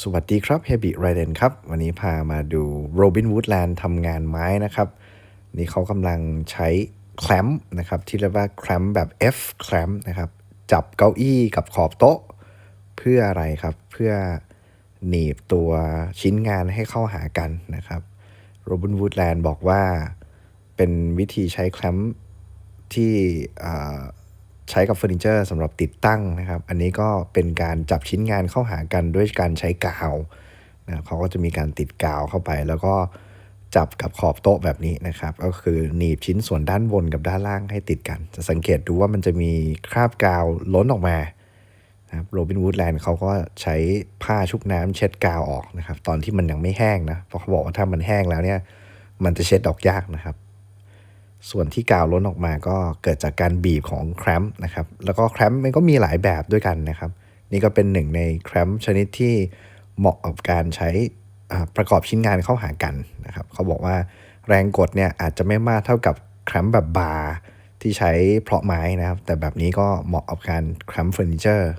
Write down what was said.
สวัสดีครับเฮบิไรเดนครับ วันนี้พามาดูโรบินวูดแลนด์ทำงานไม้นะครับ นี่เขากำลังใช้แคลมป์นะครับ ที่เรียกว่าแคลมป์แบบ F แคลมป์นะครับ จับเก้าอี้กับขอบโต๊ะ เพื่ออะไรครับ เพื่อหนีบตัวชิ้นงานให้เข้าหากันนะครับโรบินวูดแลนด์บอกว่าเป็นวิธีใช้แคลมป์ที่ ใช้กับเฟอร์นิเจอร์สำหรับติดตั้งนะครับ อันนี้ก็เป็นการจับชิ้นงานเข้าหากันด้วยการใช้กาวนะเขาก็จะมีการติดกาวเข้าไป แล้วก็จับกับขอบโต๊ะแบบนี้นะครับ ก็คือหนีบชิ้นส่วนด้านบนกับด้านล่างให้ติดกัน จะสังเกตดูว่ามันจะมีคราบกาวล้นออกมาครับโรบินวูดแลนด์เขาก็ใช้ผ้าชุบน้ำเช็ดกาวออกนะครับ ตอนที่มันยังไม่แห้งนะเพราะเขาบอกว่าถ้ามันแห้งแล้วเนี่ย มันจะเช็ดออกยากนะครับ ส่วนที่กาวล้นออกมาก็เกิดจากการบีบของแครมป์นะครับ แล้วก็แครมป์มันก็มีหลายแบบด้วยกันนะครับ นี่ก็เป็นหนึ่งในแครมป์ชนิดที่เหมาะกับการใช้อ่าประกอบชิ้นงานเข้าหากันนะครับ เขาบอกว่าแรงกดเนี่ยอาจจะไม่มากเท่ากับแครมป์แบบบาร์ที่ใช้เพราะไม้นะครับ แต่แบบนี้ก็เหมาะกับการแครมป์เฟอร์นิเจอร์